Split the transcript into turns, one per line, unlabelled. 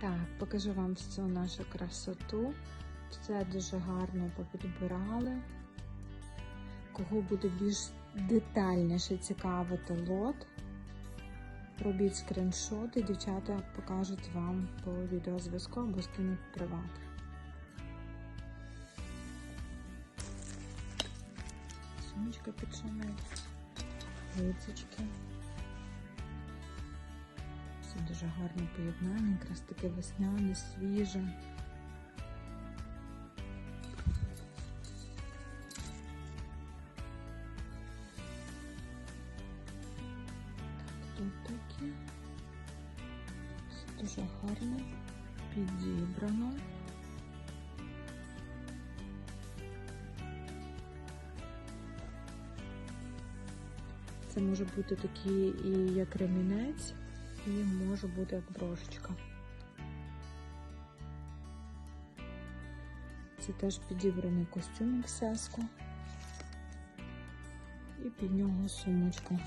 Так, покажу вам всю нашу красоту. Все дуже гарно попідбирали. Кого буде більш детальніше цікавити лот, робіть скріншоти, дівчата покажуть вам по відеозв'язку або скинуть приват. Сумочка під шанель, лицечки. Дуже гарне поєднання, якраз таке весняне, свіже. Дуже гарно, підібрано. Це може бути такий і як ремінець, і може бути як брошечка. Це теж підібраний костюм в сяску І під нього сумочка.